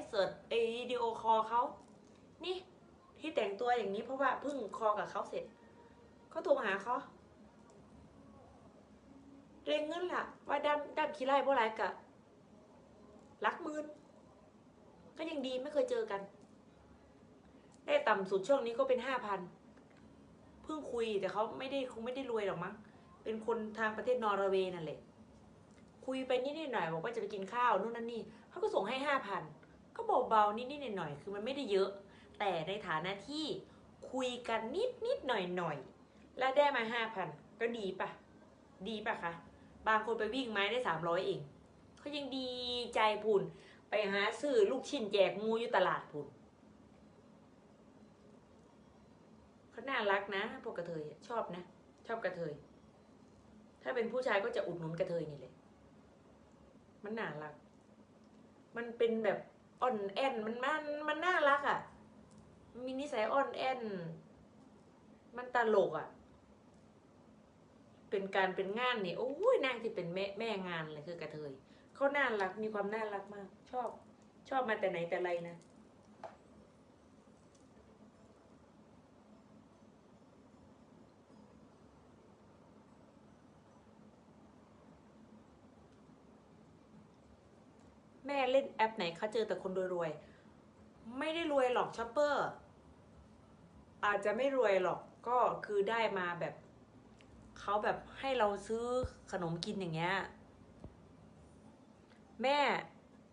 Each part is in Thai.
ฟ์สดไอวิดีโอคอลเขา นี่ที่แต่งตัวอย่างนี้เพราะว่าเพิ่งคอกับเขาเสร็จเขาโทรมาหาเขาเร่งเงินล่ะ ว่าด้านด้านขี้ไล่บ่ไรกะรักมื่นก็ยังดีไม่เคยเจอกัน ได้ต่ำสุดช่วงนี้ก็เป็นห้าพันเพิ่งคุยแต่เขาไม่ได้คงไม่ได้รวยหรอกมั้งเป็นคนทางประเทศนอร์เวย์นั่นแหละคุยไปนิดหน่อยบอกว่าจะไปกินข้าวนู่นนั่นนี่เขาก็ส่งให้ห้าพัน ก็เบาๆนิดๆหน่อยๆคือมันไม่ได้เยอะ แต่ในฐานะที่คุยกันนิดๆหน่อยๆแล้วได้มาห้าพันก็ดีปะดีปะคะบางคนไปวิ่งไม้ได้สามร้อยเองเขายังดีใจพูนไปหาซื้อลูกชิ้นแจกงูอยู่ตลาดพูนเขาน่ารักนะพวกกระเทยชอบนะ ชอบกระเทย ถ้าเป็นผู้ชายก็จะอุดหนุนกระเทยนี่เลยมันน่ารัก มันเป็นแบบ อ่อนแอนมันมันมันน่ารักอะ่ะ มีนิสัยอ่อนแอน มันตลกอะ่ะ เป็นการเป็นงานนี่โอ้ยนางที่เป็นแม่แม่งานเลยคือกระเทยเขาน่ารักมีความน่ารักมาก ชอบ ชอบมาแต่ไหนแต่ไรนะ ม่เล่นแอปไหนเขาเจอแต่คนรวยๆ ไม่ได้รวยหรอกช็อปเปอร์ อาจจะไม่รวยหรอกก็คือได้มาแบบเขาแบบให้เราซื้อขนมกินอย่างเงี้ย แม่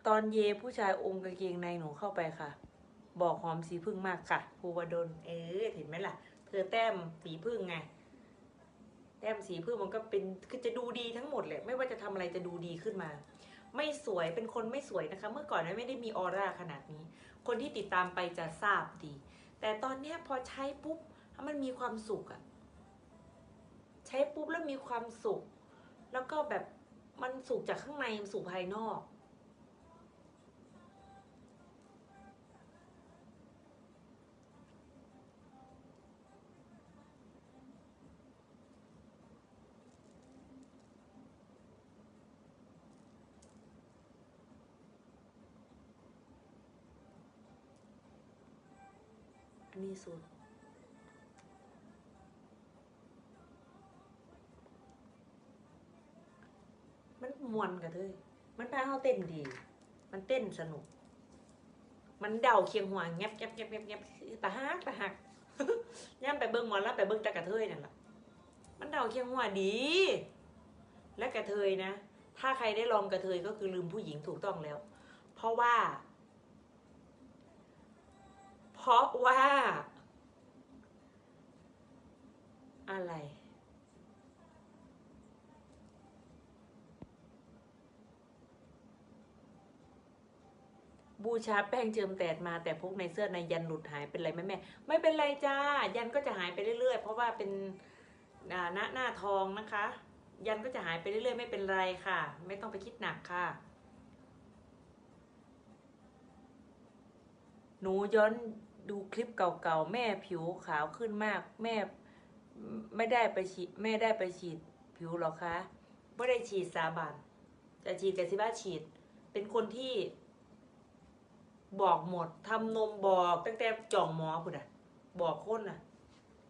ตอนเยผู้ชายองค์กางเกงในหนูเข้าไปค่ะ บอกหอมสีพึ่งมากค่ะภูวดลเออเห็นไหมล่ะ เธอแต้มสีพึ่งไงแต้มสีพึ่งมันก็เป็นคือจะดูดีทั้งหมดแหละไม่ว่าจะทำอะไรจะดูดีขึ้นมา ไม่สวยเป็นคนไม่สวยนะคะ เมื่อก่อนไม่ได้มีออร่าขนาดนี้ คนที่ติดตามไปจะทราบดี แต่ตอนนี้พอใช้ปุ๊บมันมีความสุขอะใช้ปุ๊บแล้วมีความสุข แล้วก็แบบมันสุขจากข้างในสู่ภายนอก อันนี้สุดมันมวนกันเลย มันพาเขาเต้นดี มันเต้นสนุก มันเดาเคียงหัวแงบแงบแงบแงบแงบตาหักตาหักย่ำไปเบิ้งมอนแล้วไปเบิ้งตากระเทยนั่นแหละมันเดาเคียงหัวดี และกระเทยนะ ถ้าใครได้ลองกระเทยก็คือลืมผู้หญิงถูกต้องแล้ว เพราะว่า เพราะว่า อะไร บูชาแป้งเจิมแดดมาแต่พกในเสื้อในยันหลุดหายเป็นไรไหมแม่ไม่เป็นไรจ้า ยันก็จะหายไปเรื่อยๆ เพราะว่าเป็นอ่าหน้าหน้าทองนะคะ ยันก็จะหายไปเรื่อยๆ ไม่เป็นไรค่ะ ไม่ต้องไปคิดหนักค่ะหนูย้อน ดูคลิปเก่าๆ แม่ผิวขาวขึ้นมาก แม่ไม่ได้ไปฉีดแม่ได้ไปฉีดผิวหรอคะไม่ได้ฉีดสาบานจะฉีดแต่สิบ้าฉีด เป็นคนที่ บอกหมดทำนมบอกตั้งแต่จ่องหมอพุ่นอะบอกคนอะ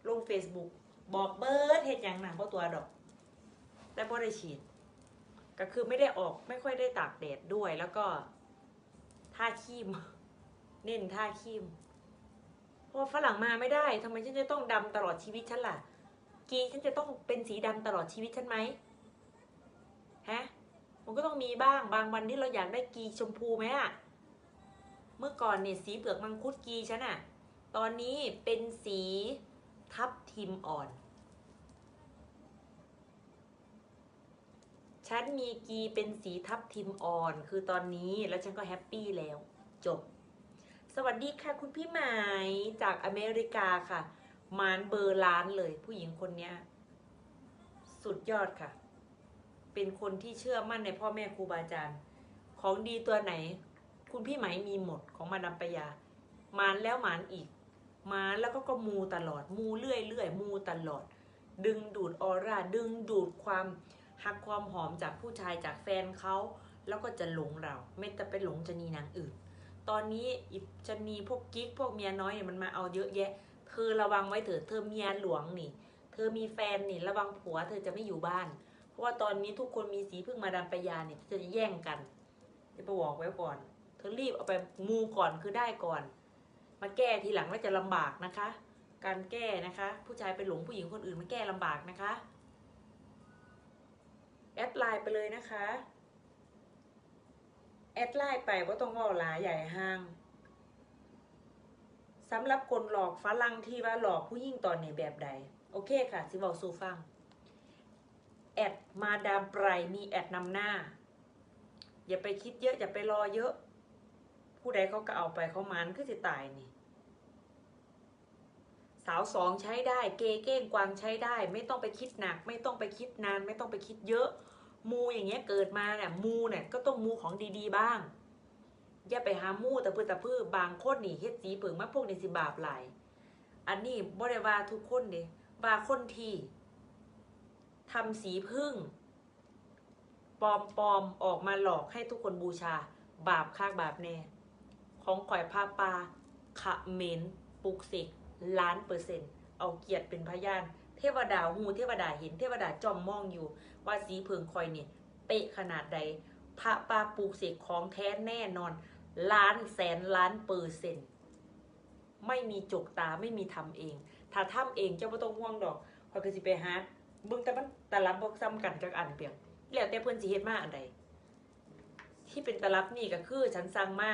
ลงเฟซบุ๊กบอกเบิร์ดเห็ดอย่างหนังเพราะตัวดอก แต่พอได้ฉีด ก็คือไม่ได้ออกไม่ค่อยได้ตากแดดด้วยแล้วก็ท่าครีม เน้นท่าครีม พราะฝรั่งมาไม่ได้ทำไมฉันจะต้องดำตลอดชีวิตฉันล่ะ กีฉันจะต้องเป็นสีดำตลอดชีวิตฉันไหมฮะมันก็ต้องมีบ้างบางวันที่เราอยากได้กีชมพูไหมอะเมื่อก่อนเนี่ยสีเปลือกมังคุดกีฉันอะตอนนี้เป็นสีทับทิมอ่อน ฉันมีกีเป็นสีทับทิมอ่อน คือตอนนี้แล้วฉันก็แฮปปี้แล้ว จบ สวัสดีค่ะคุณพี่หมายจากอเมริกาค่ะมานเบอร์ล้านเลย ผู้หญิงคนนี้สุดยอดค่ะ เป็นคนที่เชื่อมั่นในพ่อแม่ครูบาอาจารย์ ของดีตัวไหน คุณพี่ไหมมีหมดของมาดามปยามานแล้วมานอีก มานแล้วก็ก็มูตลอด มูเรื่อยเรื่อยมูตลอด ดึงดูดออร่า ดึงดูดความหักความหอมจากผู้ชายจากแฟนเขา แล้วก็จะหลงเรา ไม่แต่ไปหลงจะนีนางอื่น ตอนนี้อิชนีพวกกิ๊กพวกเมียน้อยเนี่ยมันมาเอาเยอะแยะ เธอระวังไว้เถอะเธอเมียหลวงนี่ เธอมีแฟนนี่ระวังผัวเธอจะไม่อยู่บ้าน เพราะว่าตอนนี้ทุกคนมีสีพึ่งมาดามปยาเนี่ยจะแย่งกันจะไปบอกไว้ก่อน เธอรีบเอาไปมูก่อนคือได้ก่อน มาแก้ทีหลังแล้วจะลำบากนะคะ การแก้นะคะ ผู้ชายไปหลงผู้หญิงคนอื่นมันแก้ลำบากนะคะแอดไลน์ไปเลยนะคะ แอดไลน์ไปว่าต้องว่าหลายใหญ่ห้างสำหรับคนหลอกฝรั่งที่ว่าหลอกผู้หญิงตอนนี้แบบใด โอเคค่ะสิบอกสู่ฟัง แอดมาดามไบรมีแอดนำหน้า อย่าไปคิดเยอะ อย่าไปรอเยอะ ผู้ใดเขาก็เอาไปเขามันคือสิตายนี่ สาวสองใช้ได้ เกย์เก้งกวางใช้ได้ ไม่ต้องไปคิดหนัก ไม่ต้องไปคิดนาน ไม่ต้องไปคิดเยอะ มูอย่างเงี้ยเกิดมาเนี่ยมูเนี่ยก็ต้องมูของดีๆบ้าง อย่าไปหามูแต่พื้นแต่พื้นบางคนนี่เฮ็ดสีเปิงมาพวกนี้สิบาปหลายอันนี้บ่ได้ว่าทุกคนเด้ว่าคนที่ทำสีพึ่งปลอมปอมๆออกมาหลอกให้ทุกคนบูชา บาปคากบาปแน่ ของข่อยพาปลาขะเหม็นปลุกเสกล้านเปอร์เซ็นต์เอาเกียรติเป็นพยาน เทวดาหูเทวดาเห็นเทวดาจ้องมองอยู่ ว่าสีเพิงคอยเนี่ยเป๊ะขนาดใด พระปาปลูกเสกของแท้แน่นอน ล้านแสนล้านเปอร์เซ็นต์ไม่มีจกตาไม่มีทำเอง ถ้าทำเองเจ้าไม่ต้องห่วงดอกคอยก็สิไปหาเบิ่งแต่มันแต่ละบบอกซ้ำกันจากอันเปียงแล้วแต่เพิ่อนสิเฮ็ดมาอันใดที่เป็นตลับนี่ก็คือฉันสั่งมา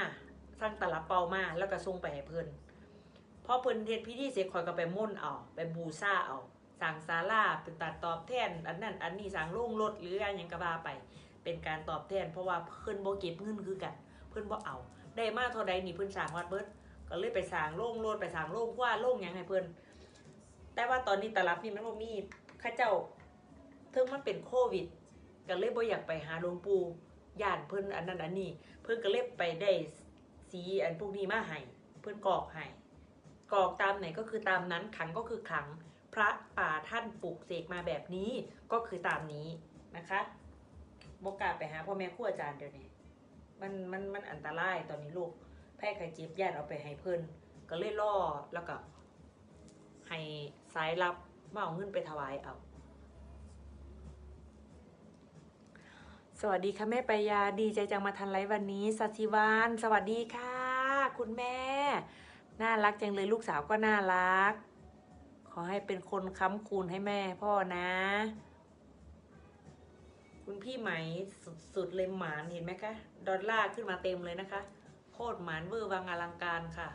สั่งตลับเปามาแล้วก็ส่งไปให้เพิ่อนพอเพิ่นเฮ็ดพิธีเสร็จคอยก็ไปม่นเอาไปบูชาเอา สั่งศาลาเป็นตัดตอบแทน อันนั้นอันนี้สั่งโล่งรถหรืออันหยังก็ว่าไป เป็นการตอบแทน เพราะว่าเพิ่นบ่เก็บเงินคือกัน เพิ่นบ่เอา ได้มาเท่าใดนี่เพิ่นสร้างวัดเบิดก็เลยไปสั่งโล่งรถไปสั่งโล่งว้าโล่งยังให้เพิ่นแต่ว่าตอนนี้ตลับนี่มันบ่มีข้าเจ้าเทิงมันเป็นโควิด ก็เลยบ่อยากไปหาหลวงปู่ย่านเพิ่นอันนั้นอันนี้ เพิ่นก็เลยไปได้สีอันพวกนี้มาให้เพิ่นกรอกให้กรอกตามไหนก็คือตามนั้นขังก็คือขัง พระป่าท่านปลูกเสกมาแบบนี้ก็คือตามนี้นะคะบกล้าไปหาพ่อแม่ครูอาจารย์เดี๋ยวนี้มันมันมันอันตรายตอนนี้ลูกแพร่ไข้เจ็บญาติเอาไปให้เพิ่นก็เลยล่อแล้วก็ให้สายลับมาเอาเงินไปถวายเอา สวัสดีค่ะแม่ปยาดีใจจังมาทันไลฟ์วันนี้สัชิวานสวัสดีค่ะ คุณแม่ น่ารักจังเลยลูกสาวก็น่ารัก อให้เป็นคนค้ำคูณให้แม่พ่อนะ คุณพี่ไหมสุดๆเลยหมานเห็นไหมคะ ดอลลาร์ขึ้นมาเต็มเลยนะคะ โคตรหมานเวอร์วังอลังการค่ะ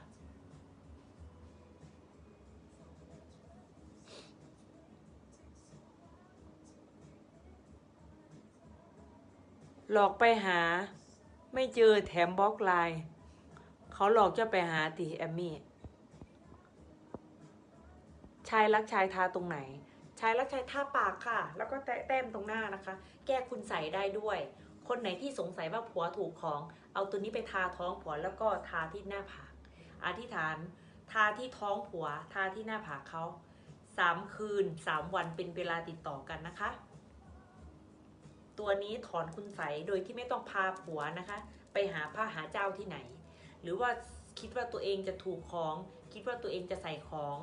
หลอกไปหาไม่เจอแถมบล็อกไลน์เขาหลอกจะไปหาตีแอมมี่ ชายรักชายทาตรงไหน ชายรักชายทาปากค่ะ แล้วก็แต้มตรงหน้านะคะ แก้คุณใส่ได้ด้วย คนไหนที่สงสัยว่าผัวถูกของ เอาตัวนี้ไปทาท้องผัวแล้วก็ทาที่หน้าผาก อธิษฐาน ทาที่ท้องผัว ทาที่หน้าผากเขาสามคืนสามวันเป็นเวลาติดต่อกันนะคะ ตัวนี้ถอนคุณใสโดยที่ไม่ต้องพาผัวนะคะ ไปหาผ้าหาเจ้าที่ไหน หรือว่าคิดว่าตัวเองจะถูกของ คิดว่าตัวเองจะใส่ของ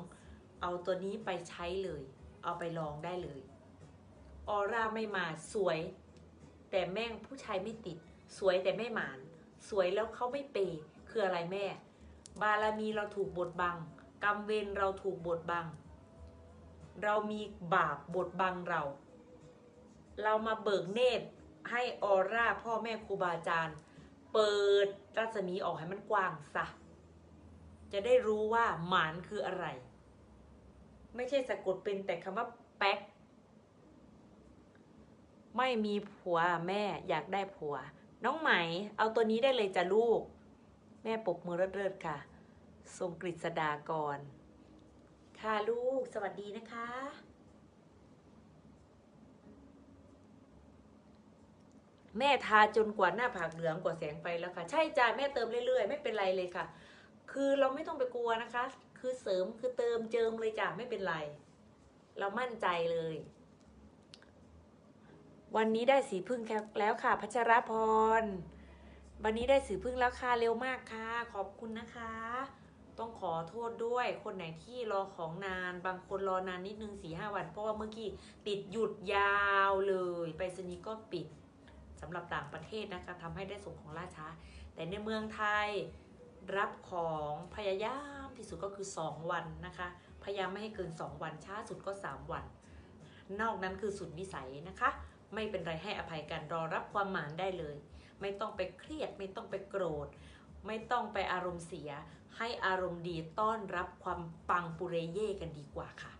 เอาตัวนี้ไปใช้เลย เอาไปลองได้เลยออร่าไม่มาสวย แต่แม่งผู้ชายไม่ติด สวยแต่ไม่หมาน สวยแล้วเขาไม่เปย์คืออะไรแม่ บารมีเราถูกบดบัง กรรมเวรเราถูกบดบัง เรามีบาปบดบังเรา เรามาเบิกเนตรให้ออร่าพ่อแม่ครูบาอาจารย์ เปิดรัศมีออกให้มันกว้างซะจะได้รู้ว่าหมานคืออะไร ไม่ใช่สะกดเป็นแต่คำว่าแป๊ก ไม่มีผัวแม่อยากได้ผัว น้องไหม เอาตัวนี้ได้เลยจ้ะลูก แม่ปรบมือเริดๆค่ะ ทรงกฤษดากร ค่ะลูก สวัสดีนะคะ แม่ทาจนกว่าหน้าผากเหลืองกว่าแสงไฟแล้วค่ะ ใช่จ้าแม่เติมเรื่อยๆ ไม่เป็นไรเลยค่ะ คือเราไม่ต้องไปกลัวนะคะ คือเสริมคือเติมเจิมเลยจ้ะไม่เป็นไร เรามั่นใจเลย วันนี้ได้สีพึ่งแล้วค่ะ พัชรพร วันนี้ได้สื่อพึ่งแล้วค่ะเร็วมากค่ะ ขอบคุณนะคะ ต้องขอโทษด้วย คนไหนที่รอของนาน บางคนรอนานนิดนึงสี่ห้าวัน เพราะว่าเมื่อกี้ติดหยุดยาวเลยไปรษณีก็ปิดสำหรับต่างประเทศนะคะทำให้ได้ส่งของล่าช้า แต่ในเมืองไทยรับของพยายาม ที่สุดก็คือ 2 วันนะคะ พยายามไม่ให้เกิน 2 วัน ช้าสุดก็ 3 วัน นอกนั้นคือสุดวิสัยนะคะ ไม่เป็นไรให้อภัยกันรอรับความหมานได้เลย ไม่ต้องไปเครียด ไม่ต้องไปโกรธ ไม่ต้องไปอารมณ์เสีย ให้อารมณ์ดีต้อนรับความปังปุเรเย่กันดีกว่าค่ะ